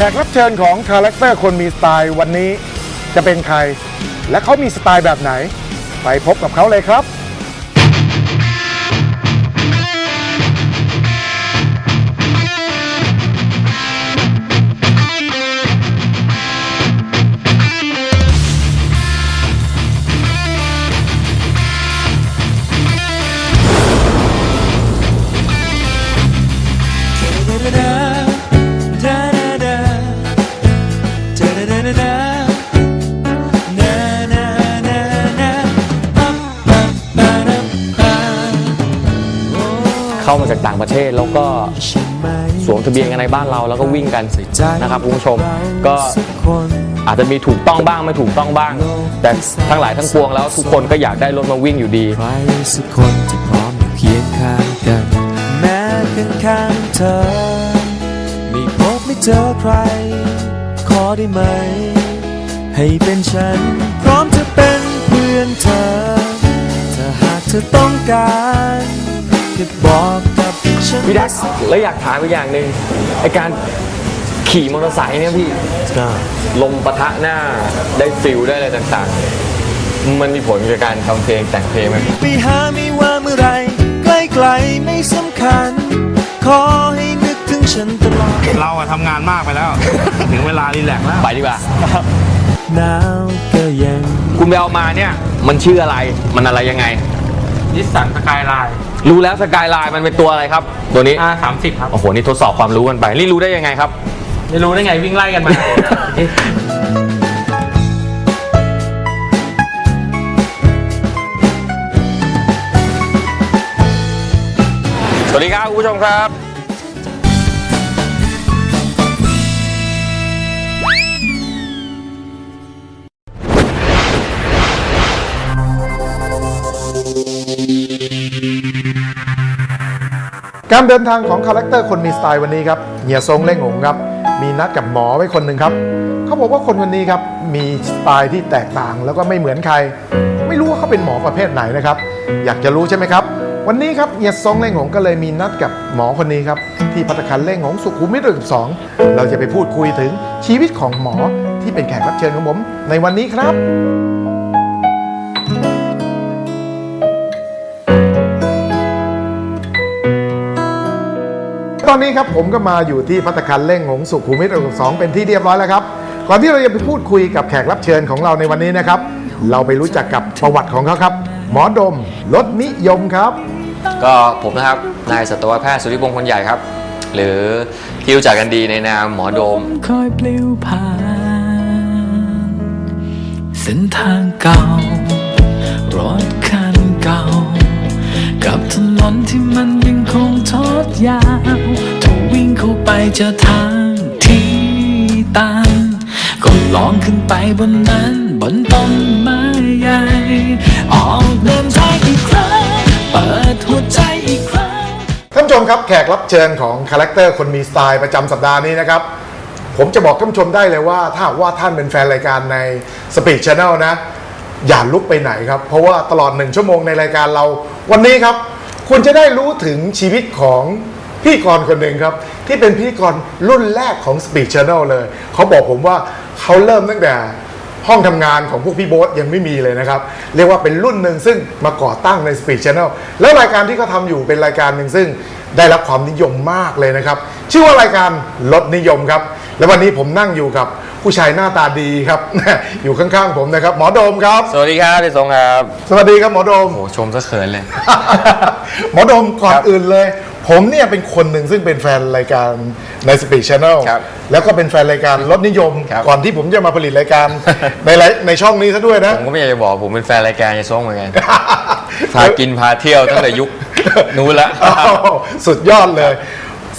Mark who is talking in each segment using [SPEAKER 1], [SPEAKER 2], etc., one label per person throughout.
[SPEAKER 1] แขกรับเชิญของคาแรคเตอร์คนมีสไตล์วันนี้จะเป็นใคร และเขามีสไตล์แบบไหน ไปพบกับเขาเลยครับ
[SPEAKER 2] จากต่างประเทศแล้วก็สวมทะเบียนกันในบ้านเราแล้วก็วิ่งกันนะครับคุณผู้ชมก็อาจจะมีถูกต้องบ้างไม่ถูกต้องบ้าง แต่ทั้งหลายทั้งปวงแล้วทุกคนก็อยากได้รถมาวิ่งอยู่ดี
[SPEAKER 3] ใครสักคนที่พร้อมอยู่เคียงข้างกันแม้ข้างเธอไม่พบไม่เจอใคร ขอได้ไหม ให้เป็นฉัน พร้อมจะเป็นเพื่อนเธอ ถ้าหากเธอต้องการแค่บอกกับ
[SPEAKER 2] พี่ดักแล้วอยากถามอีกอย่างหนึ่งไอการขี่มอเตอร์ไซค์เนี่ยพี่
[SPEAKER 3] ก็
[SPEAKER 2] ลมปะทะหน้าได้ฟิลได้อะไรต่างๆ มันมีผลกับการทำเพลงแต่งเพลงไหม
[SPEAKER 3] ไปหาไม่ว่าเมื่อไหรใกล้ๆไม่สำคัญ ขอให้นึกถึงฉันตลอด
[SPEAKER 4] เราอะทำงานมากไปแล้ว ถึงเวลารีแลกซ์แล้ว
[SPEAKER 2] ไปดีกว่า
[SPEAKER 3] หนาวก็ยัง
[SPEAKER 2] คุณไปเอามาเนี่ย มันชื่ออะไรมันอะไรยังไง
[SPEAKER 4] นิสสันสกายไลน์
[SPEAKER 2] รู้แล้วสกายไลน์มันเป็นตัวอะไรครับ ตัวนี้
[SPEAKER 4] R 3 0ครับ
[SPEAKER 2] โอ้โห นี่ทดสอบความรู้กันไป นี่รู้ได้ยังไงครับ
[SPEAKER 4] ไม่รู้ได้ไงวิ่งไล่กันมา
[SPEAKER 2] สวัสดีครับคุณผู้ชมครับ
[SPEAKER 1] การเดินทางของคาแรคเตอร์คนมีสไตล์วันนี้ครับเฮียซงเล่งหงครับ มีนัดกับหมอไว้คนหนึ่งครับ เขาบอกว่าคนคนนี้ครับ มีสไตล์ที่แตกต่างแล้วก็ไม่เหมือนใคร ไม่รู้ว่าเขาเป็นหมอประเภทไหนนะครับ อยากจะรู้ใช่ไหมครับ วันนี้ครับเฮียซงเล่งหงก็เลยมีนัดกับหมอคนนี้ครับ ที่พัตคารเล่งหงสุขุมวิทสองเราจะไปพูดคุยถึงชีวิตของหมอที่เป็นแขกรับเชิญของผม ในวันนี้ครับ ตอนนี้ครับผมก็มาอยู่ที่พัตตาคารเล่งหงสุขุมวิทสองเป็นที่เรียบร้อยแล้วครับ ก่อนที่เราจะไปพูดคุยกับแขกรับเชิญของเราในวันนี้นะครับ เราไปรู้จักกับประวัติของเขาครับ หมอดมรสนิยมครับ
[SPEAKER 2] ก็ผมนะครับ นายสัตวแพทย์สุริพงษ์คนใหญ่ครับ หรือที่รู้จักกันดีในนามหมอโดม
[SPEAKER 3] คอยปลิวผ่านเส้นทางเก่ารถคันเก่า กับถนนที่มันยังคงทอดยาวถ้าวิ่งเข้าไปเจอทางที่ตันก็ลองขึ้นไปบนนั้นบนต้นไม้ใหญ่ ออกเดินทางอีกครั้ง เปิดหัวใจอีกครั้ง
[SPEAKER 1] ท่านผู้ชมครับแขกรับเชิญของคาแรคเตอร์คนมีสไตล์ประจำสัปดาห์นี้นะครับ ผมจะบอกท่านผู้ชมได้เลยว่า ถ้าหากว่าท่านเป็นแฟนรายการใน Speed Channel นะ อย่าลุกไปไหนครับ เพราะว่าตลอดหนึ่งชั่วโมงในรายการเรา วันนี้ครับ คุณจะได้รู้ถึงชีวิตของพธี่กรคนหนึ่งครับ ที่เป็นพธี่กรรุ่นแรกของ Speed Channel เลย เขาบอกผมว่าเขาเริ่มตั้งแต่ห้องทำงานของพวกพี่โบ๊ทยังไม่มีเลยนะครับ เรียกว่าเป็นรุ่นหนึ่งซึ่งมาก่อตั้งใน Speed Channel แล้วรายการที่เขาทำอยู่เป็นรายการหนึ่งซึ่งได้รับความนิยมมากเลยนะครับ ชื่อว่ารายการลดนิยมครับ และวันนี้ผมนั่งอยู่กับ ผู้ชายหน้าตาดีครับ อยู่ข้างๆผมนะครับ หมอโดมครับ
[SPEAKER 2] สวัสดีครับพี่สงครับ
[SPEAKER 1] สวัสดีครับหมอโดม
[SPEAKER 2] โอ้ชมซะเขินเลย
[SPEAKER 1] หมอโดมก่อน
[SPEAKER 2] ครับ
[SPEAKER 1] อื่นเลย ผมเนี่ยเป็นคนหนึ่งซึ่งเป็นแฟนรายการใน Speed Channel
[SPEAKER 2] ครับ
[SPEAKER 1] แล้วก็เป็นแฟนรายการรถนิยม
[SPEAKER 2] ครับ
[SPEAKER 1] ก่อนที่ผมจะมาผลิตรายการ ในรายในช่องนี้ซะด้วยนะ
[SPEAKER 2] ผมก็ไม่อยากจะบอกผมเป็นแฟนรายการยายซงเหมือนกัน พากินพาเที่ยวตั้งแต่ยุคนู้นละ
[SPEAKER 1] อ้าวสุดยอดเลย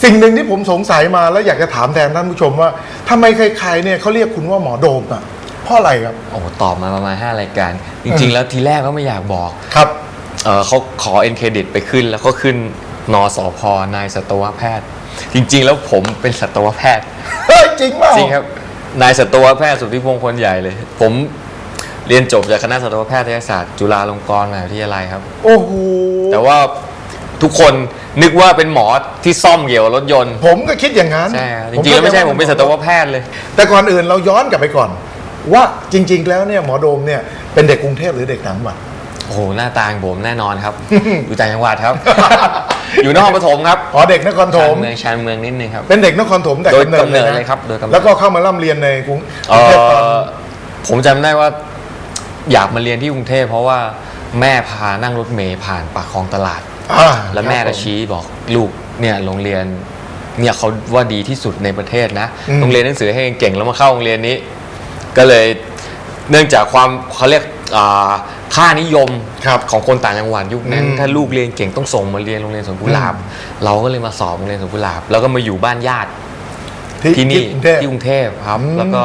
[SPEAKER 1] สิ่งหนึ่งที่ผมสงสัยมาแล้วอยากจะถามแทนท่านผู้ชมว่าทำไมใครๆเนี่ยเขาเรียกคุณว่าหมอโดมอะเพราะอะไรครับ
[SPEAKER 2] โอ้โหตอบมาประมาณ5รายการ จริง ๆ แล้วทีแรกก็ไม่อยากบอก
[SPEAKER 1] ครับ
[SPEAKER 2] เออเขาขอเอ็นเครดิตไปขึ้นแล้วก็ขึ้นนสพนายสัตวแพทย์ จริง ๆ แล้วผมเป็นสัตวแพทย์
[SPEAKER 1] เฮ้ยจริงเปล่า
[SPEAKER 2] จริงครับ นายสัตวแพทย์สุทธิพงศ์คนใหญ่เลย ผมเรียนจบจากคณะสัตวแพทยศาสตร์ จุฬาลงกรณ์มหาวิทยาลัยครับ
[SPEAKER 1] โอ้โห
[SPEAKER 2] แต่ว่า ทุกคนนึกว่าเป็นหมอที่ซ่อมเกี่ยวกับรถยนต์
[SPEAKER 1] ผมก็คิดอย่างนั้น
[SPEAKER 2] ใช่จริงๆแล้วไม่ใช่ผมเป็นสัตวแพทย์เลย
[SPEAKER 1] แต่ก่อนอื่นเราย้อนกลับไปก่อน ว่าจริง ๆ แล้วเนี่ยหมอโดมเนี่ยเป็นเด็กกรุงเทพหรือเด็กต่างจังหวัด
[SPEAKER 2] โอ้โหหน้าตาของผมแน่นอนครับ อยู่ต่างจังหวัดครับ อยู่นครปฐมครับ
[SPEAKER 1] อ๋อเด็กนครปฐ
[SPEAKER 2] ชาน
[SPEAKER 1] ม
[SPEAKER 2] เมืองชานเมืองนิดนึงครับ
[SPEAKER 1] เป็นเด็กนครปฐมแต่
[SPEAKER 2] โดย
[SPEAKER 1] กำเนิด
[SPEAKER 2] กำเนิด
[SPEAKER 1] นะ
[SPEAKER 2] เลยครับโดยกำเนิด
[SPEAKER 1] แล้วก็เข้ามาร่ำเรียนในกรุง
[SPEAKER 2] เอก
[SPEAKER 1] รุงเทพตอน
[SPEAKER 2] อผมจำได้ว่าอยากมาเรียนที่กรุงเทพเพราะว่าแม่พานั่งรถเมย์ผ่านปากคลองตลาด
[SPEAKER 1] อ่า
[SPEAKER 2] แล้วแม่ก็ชี้บอกลูกเนี่ยโรงเรียนเนี่ยเขาว่าดีที่สุดในประเทศนะโรงเรียนหนังสือให้เก่งๆแล้วมาเข้าโรงเรียนนี้ ก็เลยเนื่องจากความเขาเรียกอ่าค่านิยม
[SPEAKER 1] ครับ
[SPEAKER 2] ของคนต่างจังหวัดยุคนั้น
[SPEAKER 1] อืม
[SPEAKER 2] ถ้าลูกเรียนเก่งต้องส่งมาเรียนโรงเรียนสวนกุหลาบเราก็เลยมาสอบโรงเรียนสวนกุหลาบ แล้วก็มาอยู่บ้านญาติ ที่นี่
[SPEAKER 1] กรุงเทพ
[SPEAKER 2] ที่กรุงเทพครับ
[SPEAKER 1] อืม
[SPEAKER 2] แล้วก็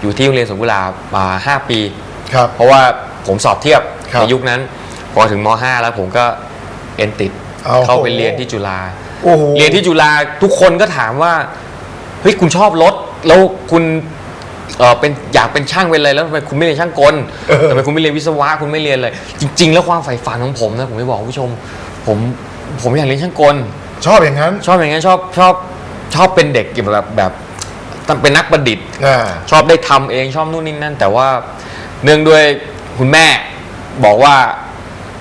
[SPEAKER 2] อยู่ที่โรงเรียนสวนกุหลาบมาห้าปี
[SPEAKER 1] ครับ
[SPEAKER 2] เพราะว่าผมสอบเทียบ
[SPEAKER 1] ครับ
[SPEAKER 2] ในยุคนั้น พอถึงม .5 แล้วผมก็ เอนติด
[SPEAKER 1] เอา
[SPEAKER 2] เข้าไปเรียนที่จุฬา
[SPEAKER 1] โอ้โห
[SPEAKER 2] เรียนที่จุฬาทุกคนก็ถามว่าเฮ้ยคุณชอบรถแล้วคุณเออเป็นอยากเป็นช่างเป็นอะไรแล้วทำไมคุณไม่เรียนช่างกล
[SPEAKER 1] เออ
[SPEAKER 2] ทำไมคุณไม่เรียนวิศวะคุณไม่เรียนเลย จริง ๆ แล้วความใฝ่ฝันของผมนะผมจะบอกคุณผู้ชม ผมผมอยากเรียนช่างกล
[SPEAKER 1] ชอบอย่างนั้น
[SPEAKER 2] ชอบอย่างนั้นชอบชอบชอบเป็นเด็กแบบแบบต้องเป็นนักประดิษฐ์
[SPEAKER 1] อ่า
[SPEAKER 2] ชอบได้ทำเองชอบนู่นนี่นั่น แต่ว่าเนื่องด้วยคุณแม่บอกว่า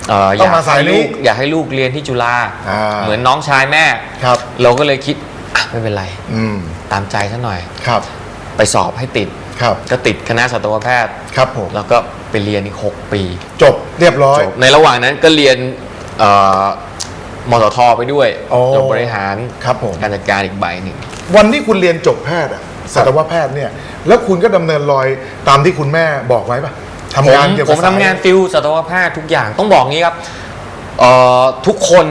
[SPEAKER 2] เอ่ออ
[SPEAKER 1] ต้อง
[SPEAKER 2] ยาก
[SPEAKER 1] มาสาย
[SPEAKER 2] ให้
[SPEAKER 1] นี้
[SPEAKER 2] ลูกอยากให้ลูกเรียนที่จุฬา
[SPEAKER 1] อ่า
[SPEAKER 2] เหมือนน้องชายแม่
[SPEAKER 1] ครับ
[SPEAKER 2] เราก็เลยคิดอะไม่เป็นไร
[SPEAKER 1] อืม
[SPEAKER 2] ตามใจซะหน่อย
[SPEAKER 1] ครับ
[SPEAKER 2] ไปสอบให้ติด
[SPEAKER 1] ครับ
[SPEAKER 2] ก็ติดคณะสัตวแพทย์
[SPEAKER 1] ครับผม
[SPEAKER 2] แล้วก็ไปเรียนอีก 6 ปี
[SPEAKER 1] จบเรียบร้อย
[SPEAKER 2] จบในระหว่างนั้นก็เรียนเอ่อมสทไปด้วย
[SPEAKER 1] โอ้
[SPEAKER 2] จบบริหาร
[SPEAKER 1] ครับผม
[SPEAKER 2] การจัดการอีกใบหนึ่ง
[SPEAKER 1] วันที่คุณเรียนจบแพทย์อะสัตวแพทย์เนี่ย แล้วคุณก็ดำเนินรอยตามที่คุณแม่บอกไว้ปะ ทำงาน
[SPEAKER 2] ผม
[SPEAKER 1] เกี่ยว
[SPEAKER 2] ผ
[SPEAKER 1] กับ
[SPEAKER 2] มทำงาน
[SPEAKER 1] สย
[SPEAKER 2] ฟิลสัตวแพทย์ทุกอย่างต้องบอกงี้ครับเอ่อทุกคน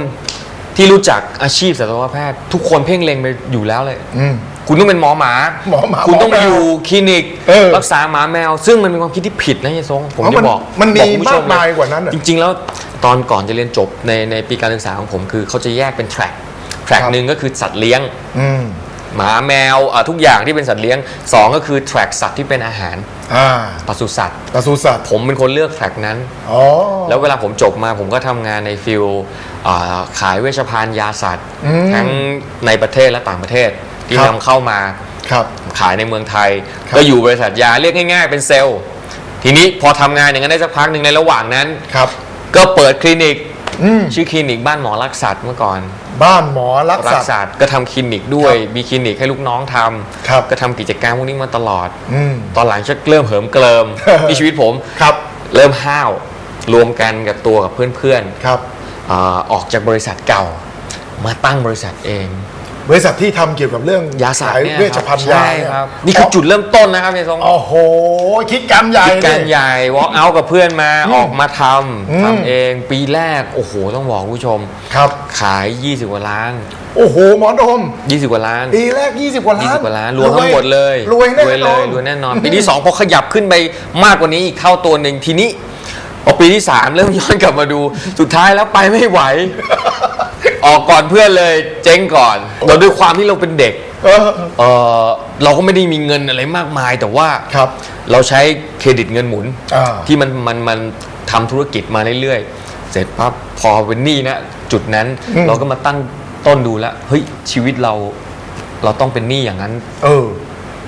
[SPEAKER 2] ที่รู้จักอาชีพสัตวแพทย์ ทุกคนเพ่งเล็งไปอยู่แล้วเลย
[SPEAKER 1] อืม
[SPEAKER 2] คุณต้องเป็นหมอหมา
[SPEAKER 1] หมอหมา
[SPEAKER 2] คุณต้อง
[SPEAKER 1] หมอแมว
[SPEAKER 2] อยู่คลินิก
[SPEAKER 1] เออ
[SPEAKER 2] รักษาหมาแมว ซึ่งมันเป็นความคิดที่ผิดนะเฮียทรงผม
[SPEAKER 1] อ๋อมั
[SPEAKER 2] จะ
[SPEAKER 1] น
[SPEAKER 2] บอก
[SPEAKER 1] มันมี
[SPEAKER 2] บอกคุณผู้ช
[SPEAKER 1] มากมายกว่านั้นเหรอ
[SPEAKER 2] จริง ๆ แล้วตอนก่อนจะเรียนจบในในปีการศึกษาของผมคือเขาจะแยกเป็นแทร็กแทร็ก
[SPEAKER 1] ครับ
[SPEAKER 2] หนึ่งก็คือสัตว์เลี้ยง
[SPEAKER 1] อืม
[SPEAKER 2] หมาแมวอะทุกอย่างที่เป็นสัตว์เลี้ยงสองก็คือแทร็กสัตว์ที่เป็นอาหาร
[SPEAKER 1] อ่า
[SPEAKER 2] ปศุสัตว์
[SPEAKER 1] ปศุสัตว์
[SPEAKER 2] ผมเป็นคนเลือกแทร็กนั้น
[SPEAKER 1] อ๋อ
[SPEAKER 2] แล้วเวลาผมจบมาผมก็ทำงานในฟิลอ่าขายเวชภัณฑ์ยาสัตว์
[SPEAKER 1] อืม
[SPEAKER 2] ทั้งในประเทศและต่างประเทศ ที่
[SPEAKER 1] ครับ
[SPEAKER 2] นำเข้ามา
[SPEAKER 1] ครับ
[SPEAKER 2] ขายในเมืองไทย
[SPEAKER 1] ครับ
[SPEAKER 2] ก็อยู่บริษัทยาเรียกง่ายๆ เป็นเซลล์ ทีนี้พอทำงานอย่างนั้นได้สักพักหนึ่งในระหว่างนั้น
[SPEAKER 1] ครับ
[SPEAKER 2] ก็เปิดคลินิก
[SPEAKER 1] อืม
[SPEAKER 2] ชื่อคลินิกบ้านหมอรักสัตว์เมื่อก่อน
[SPEAKER 1] บ้านหมอรัก
[SPEAKER 2] รั
[SPEAKER 1] สั
[SPEAKER 2] ก
[SPEAKER 1] ตว์
[SPEAKER 2] สัตว์ก็ทำคลินิกด้วย มีคลินิกให้ลูกน้องทำ
[SPEAKER 1] ครับ
[SPEAKER 2] ก็ทำกิจการพวกนี้มาตลอด
[SPEAKER 1] อืม
[SPEAKER 2] ตอนหลังชักเริ่มเหิมเกลิม ที่ชีวิตผม
[SPEAKER 1] ครับ
[SPEAKER 2] เริ่มห้าวรวมกันกับตัวกับเพื่อนๆ
[SPEAKER 1] ครับ
[SPEAKER 2] อ่าออกจากบริษัทเก่า มาตั้งบริษัทเอง
[SPEAKER 1] บริษัทที่ทำเกี่ยวกับเรื่อง
[SPEAKER 2] ยาสัต
[SPEAKER 1] ขา
[SPEAKER 2] ว์
[SPEAKER 1] ย
[SPEAKER 2] เนี่ย
[SPEAKER 1] เวชภัณฑ์
[SPEAKER 2] ใช่
[SPEAKER 1] ยาเนี่ย
[SPEAKER 2] ครับนี่คือจุดเริ่มต้นนะครับเฮียทรง
[SPEAKER 1] โอ้โห คิดการใหญ่
[SPEAKER 2] คิดการ
[SPEAKER 1] เลย
[SPEAKER 2] ใหญ่ walk out กับเพื่อนมาออกมาท
[SPEAKER 1] อืมำ
[SPEAKER 2] ทำเองปีแรกโอ้โหต้องบอกคุณผู้ชม
[SPEAKER 1] ครับ
[SPEAKER 2] ขาย 20 กว่าล้าน
[SPEAKER 1] โอ้โห หมอดม
[SPEAKER 2] 20 กว่าล้าน
[SPEAKER 1] ปีแรก 20 กว่าล้าน
[SPEAKER 2] 20 กว่าล้าน รวมทั้งหมดเลย
[SPEAKER 1] รวยแน่
[SPEAKER 2] เล
[SPEAKER 1] นอยน
[SPEAKER 2] รวยแน่นอน ปีที่ 2 พอขยับขึ้นไปมากกว่านี้อีกเท่าตัวหนึ่งทีนี้พอปีที่ 3 เริ่มย้อนกลับมาดู สุดท้ายแล้วไปไม่ไหว ออกก่อนเพื่อนเลยเจ๊งก่อนเราด้วยความที่เราเป็นเด็ก
[SPEAKER 1] เออ
[SPEAKER 2] เออเราก็ไม่ได้มีเงินอะไรมากมายแต่ว่า
[SPEAKER 1] ครับ
[SPEAKER 2] เราใช้เครดิตเงินหมุน
[SPEAKER 1] อ่า
[SPEAKER 2] ที่มันมันมันทำธุรกิจมาเรื่อยๆ เสร็จปั๊บพอเป็นหนี้นะจุดนั้น
[SPEAKER 1] อืม
[SPEAKER 2] เราก็มาตั้งต้นดูแล้วเฮ้ยชีวิตเราเราต้องเป็นหนี้อย่างนั้น
[SPEAKER 1] เออ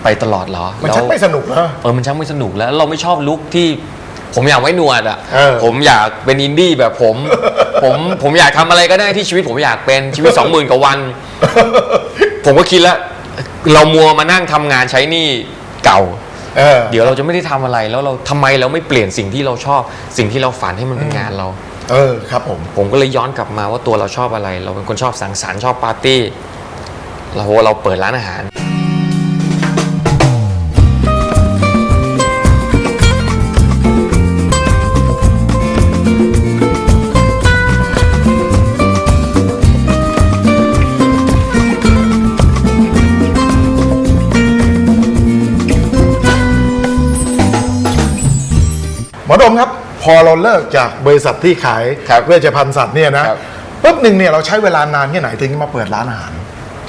[SPEAKER 2] ไปตลอดเหรอ
[SPEAKER 1] มัน
[SPEAKER 2] แล้ว
[SPEAKER 1] ชักไม่สนุกนะ
[SPEAKER 2] เออมันชักไม่สนุกแล้วเราไม่ชอบลุคที่ ผมอยากไว้หนวดอะ
[SPEAKER 1] เออ
[SPEAKER 2] ผมอยากเป็นอินดี้แบบผม ผมผมอยากทำอะไรก็ได้ที่ชีวิตผมอยากเป็นชีวิตสองหมื่นกว่าวัน ผมก็คิดแล้วเรามัวมานั่งทำงานใช้หนี้เก่า
[SPEAKER 1] เออ
[SPEAKER 2] เดี๋ยวเราจะไม่ได้ทำอะไรแล้วเราทำไมเราไม่เปลี่ยนสิ่งที่เราชอบ สิ่งที่เราฝันให้มันเป็นงานเรา
[SPEAKER 1] เออครับผม
[SPEAKER 2] ผมก็เลยย้อนกลับมาว่าตัวเราชอบอะไร เราเป็นคนชอบสังสรรค์ชอบปาร์ตี้เราเราเปิดร้านอาหาร
[SPEAKER 1] ดมครับ พอเราเลิกจากบริษัทที่ขาย
[SPEAKER 2] ครับ
[SPEAKER 1] เวชภัณฑ์สัตว์เนี่ยนะครับ ปุ๊บหนึ่งเนี่ยเราใช้เวลานานแค่ไหนถึงจะมาเปิดร้านอาหาร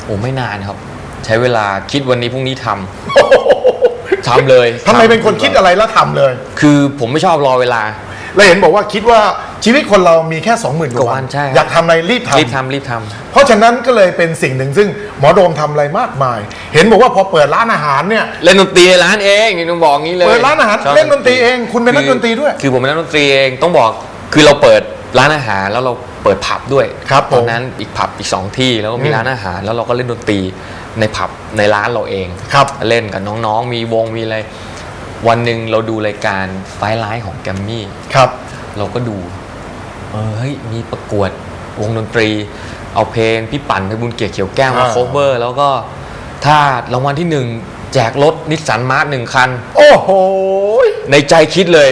[SPEAKER 2] โอ้ไม่นานครับ ใช้เวลาคิดวันนี้พรุ่งนี้ทำทำเลย
[SPEAKER 1] ทำไมเป็นคนคิดอะไรแล้วทำเลย
[SPEAKER 2] คือผมไม่ชอบรอเวลา
[SPEAKER 1] แล้วเห็นบอกว่าคิดว่าชีวิตคนเรามีแค่ 20,000ก
[SPEAKER 2] กว่า
[SPEAKER 1] ว่า
[SPEAKER 2] วั
[SPEAKER 1] วันน
[SPEAKER 2] ใช่ครับ
[SPEAKER 1] อยากทำอะไรรีบทำ
[SPEAKER 2] รีบทำรีบทำ
[SPEAKER 1] เพราะฉะนั้นก็เลยเป็นสิ่งหนึ่งซึ่งหมอโดมทำอะไรมากมาย เห็นบอกว่าพอเปิดร้านอาหารเนี่ย
[SPEAKER 2] เล่นดนตรีในร้านเองนี่ต้องบอกงี้เลย
[SPEAKER 1] เปิดร้านอาหาร
[SPEAKER 2] ชอบ
[SPEAKER 1] เล่นดนตรีเองคุณเป็นนัก
[SPEAKER 2] คือ
[SPEAKER 1] ดนตรีด้วย
[SPEAKER 2] คือผมเป็นนักดนตรีเองต้องบอกคือเราเปิดร้านอาหารแล้วเราเปิดผับด้วย
[SPEAKER 1] ครับผม
[SPEAKER 2] ตอนนั้นอีกผับอีกสองที่แล้วก็มี
[SPEAKER 1] อืม
[SPEAKER 2] ร้านอาหารแล้วเราก็เล่นดนตรีในผับในร้านเราเอง
[SPEAKER 1] ครับ
[SPEAKER 2] เล่นกับน้องๆ มีวงมีอะไร วันหนึ่งเราดูรายการไฟไลท์ของแกรมมี่
[SPEAKER 1] ครับ
[SPEAKER 2] เราก็ดู เออเฮ้ยมีประกวดวงดนตรี เอาเพลงพี่ปั่นไปบุญเกียรติเขียวแก้วมา
[SPEAKER 1] อ่า
[SPEAKER 2] โคเวอร์ แล้วก็ถ้ารางวัลที่หนึ่งแจกรถนิสสันมาร์ทหนึ่งคัน
[SPEAKER 1] โอ้โห
[SPEAKER 2] ในใจคิดเลย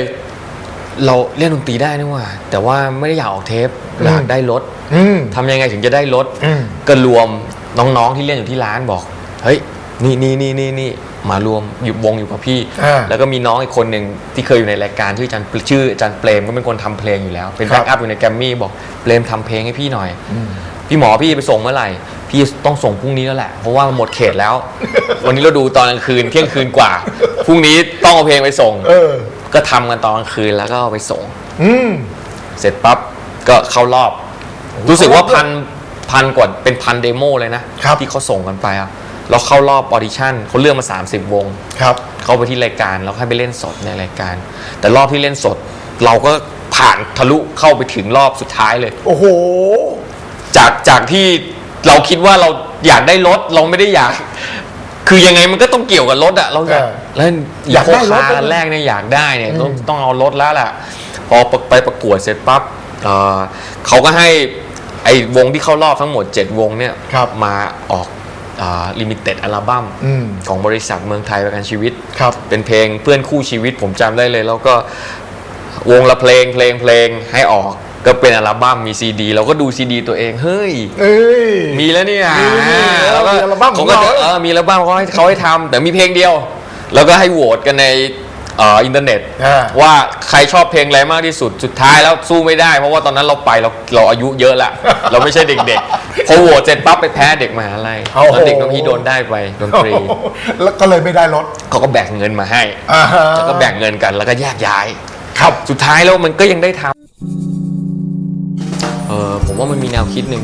[SPEAKER 2] เราเล่นดนตรีได้นี่หว่า แต่ว่าไม่ได้อยากออกเทปอยากได้รถ
[SPEAKER 1] อืม
[SPEAKER 2] ทำยังไงถึงจะได้รถ
[SPEAKER 1] อืม
[SPEAKER 2] ก็รวมน้องๆที่เล่นอยู่ที่ร้านบอก เฮ้ย นี่นี่นี่นี่นี่ มารวมอยู่วงอยู่กับพี่
[SPEAKER 1] อ่า
[SPEAKER 2] แล้วก็มีน้องอีกคนหนึ่งที่เคยอยู่ในรายการชื่ออาจารย์ชื่ออาจารย์เปรมก็เป็นคนทำเพลงอยู่แล้ว เป็น
[SPEAKER 1] ครั
[SPEAKER 2] แบ็
[SPEAKER 1] บ
[SPEAKER 2] กอัพอยู่ในแกรมมี่บอกเปรมทำเพลงให้พี่หน่อย พี่หมอพี่ไปส่งเมื่อไหร่ พี่ต้องส่งพรุ่งนี้แล้วแหละ เพราะว่ามันหมดเขตแล้ว วันนี้เราดูตอนกลางคืนเที่ยงคืนกว่าพรุ่งนี้ต้องเอาเพลงไปส่ง
[SPEAKER 1] เออ
[SPEAKER 2] ก็ทำกันตอนกลางคืนแล้วก็เอาไปส่ง
[SPEAKER 1] อืม
[SPEAKER 2] เสร็จปั๊บก็เข้ารอบ รู้สึกว่า
[SPEAKER 1] เข้ารอบ
[SPEAKER 2] พันพันกว่าเป็นพันเดโมเลยนะ
[SPEAKER 1] ครับ
[SPEAKER 2] ที่เขาส่งกันไปอะ เราเข้ารอบออดิชั่นเขาเลือกมา 30 วง
[SPEAKER 1] ครับ
[SPEAKER 2] เข้าไปที่รายการแล้วให้ไปเล่นสดในรายการ แต่รอบที่เล่นสด เราก็ผ่านทะลุเข้าไปถึงรอบสุดท้ายเลย
[SPEAKER 1] โอ้โห
[SPEAKER 2] จากจากที่เราคิดว่าเราอยากได้รถเราไม่ได้อยาก คือยังไงมันก็ต้องเกี่ยวกับรถอะเราอยาก
[SPEAKER 1] เออ
[SPEAKER 2] แล้ว
[SPEAKER 1] อยากได้รถ
[SPEAKER 2] โคคาร์แรกเนี่ยอยากได้เนี่ยต้อง
[SPEAKER 1] อืม
[SPEAKER 2] ต้องเอารถแล้วแหละพอไปประกวดเสร็จปั๊บเอ่อเขาก็ให้ไอ้วงที่เข้ารอบทั้งหมด 7 วงเนี่ย
[SPEAKER 1] ครับ
[SPEAKER 2] มาออก ลิมิเต็ดอัลบั้ม
[SPEAKER 1] อืม
[SPEAKER 2] ของบริษัทเมืองไทยประกันชีวิต
[SPEAKER 1] ครับ
[SPEAKER 2] เป็นเพลงเพื่อนคู่ชีวิตผมจำได้เลย แล้วก็วงละเพลงเพลงเพลงให้ออกก็เป็นอัลบั้มมีซีดีเราก็ดูซีดีตัวเองเฮ้ย
[SPEAKER 1] เอ้ย
[SPEAKER 2] มีแล้วเนี่ย
[SPEAKER 1] มีมี
[SPEAKER 2] แล้วก็
[SPEAKER 1] มีอัลบั้มของ
[SPEAKER 2] เขาก็
[SPEAKER 1] เรา
[SPEAKER 2] จะเออมีอัลบั้มเขาให้เขาให้ทำแต่มีเพลงเดียว แล้วก็ให้โหวตกันใน เอ่ออินเทอร์เน็ต
[SPEAKER 1] อ่า
[SPEAKER 2] ว่าใครชอบเพลงอะไรมากที่สุดสุดท้ายแล้วสู้ไม่ได้ เพราะว่าตอนนั้นเราไปเราเราอายุเยอะละ เราไม่ใช่เด็กๆพอโหวตเสร็จปั๊บไปแพ้เด็กมหาลัย
[SPEAKER 1] โอ้โห
[SPEAKER 2] แล้วเด็กน้องพี่โดนได้ไปดนตรี
[SPEAKER 1] แล้วก็เลยไม่ได้รถ
[SPEAKER 2] เขาก็แบ่งเงินมาให้
[SPEAKER 1] อ่าฮะ
[SPEAKER 2] แล้วก็แบ่งเงินกันแล้วก็แยกย้าย
[SPEAKER 1] ครับ
[SPEAKER 2] สุดท้ายแล้วมันก็ยังได้ทำเออผมว่ามันมีแนวคิดหนึ่ง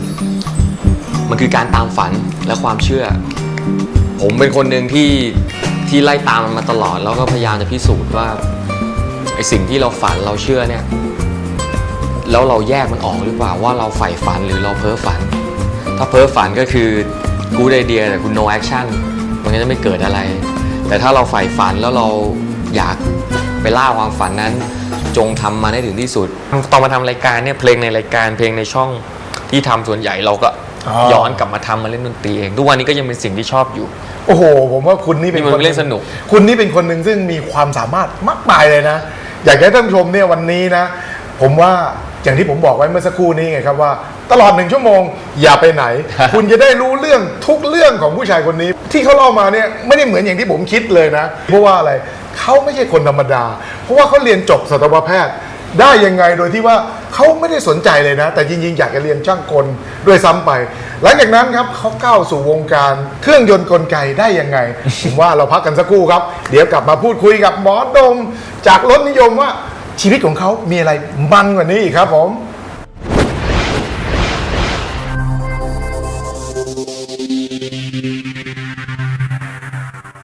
[SPEAKER 2] มันคือการตามฝันและความเชื่อ ผมเป็นคนหนึ่งที่ ที่ไล่ตามมันมาตลอด แล้วก็พยายามจะพิสูจน์ว่าไอสิ่งที่เราฝันเราเชื่อเนี่ยแล้วเราแยกมันออกหรือเปล่าว่าเราใฝ่ฝันหรือเราเพ้อฝัน ถ้าเพ้อฝันก็คือ good idea แต่คุณ no action มันก็จะไม่เกิดอะไร แต่ถ้าเราใฝ่ฝันแล้วเราอยากไปล่าความฝันนั้น จงทำมาให้ถึงที่สุดตอนมาทำรายการเนี่ยเพลงในรายการเพลงในช่องที่ทำส่วนใหญ่เราก็ ย้อนกลับมาทำมาเล่นดนตรีเองทุกวันนี้ก็ยังเป็นสิ่งที่ชอบอยู่
[SPEAKER 1] โอ้โห ผมว่าคุณนี่เป็น
[SPEAKER 2] นี่มัน
[SPEAKER 1] คน
[SPEAKER 2] เล่นสนุก
[SPEAKER 1] คุณนี่เป็นคนหนึ่งซึ่งมีความสามารถมากมายเลยนะ อยากให้ท่านผู้ชมเนี่ยวันนี้นะ ผมว่าอย่างที่ผมบอกไว้เมื่อสักครู่นี้ไงครับว่า ตลอดหนึ่งชั่วโมงอย่าไปไหน คุณจะได้รู้เรื่องทุกเรื่องของผู้ชายคนนี้ ที่เขาเล่ามาเนี่ยไม่ได้เหมือนอย่างที่ผมคิดเลยนะ เพราะว่าอะไรเขาไม่ใช่คนธรรมดา เพราะว่าเขาเรียนจบสัตวแพทย์ ได้ยังไงโดยที่ว่าเขาไม่ได้สนใจเลยนะ แต่จริงๆ อยากจะเรียนช่างกลด้วยซ้ำไป หลังจากนั้นครับเขาก้าวสู่วงการเครื่องยนต์กลไกได้ยังไง ผมว่าเราพักกันสักครู่ครับ เดี๋ยวกลับมาพูดคุยกับหมอดม จากรถนิยมว่าชีวิตของเขามีอะไรมันกว่านี้อีกครับผม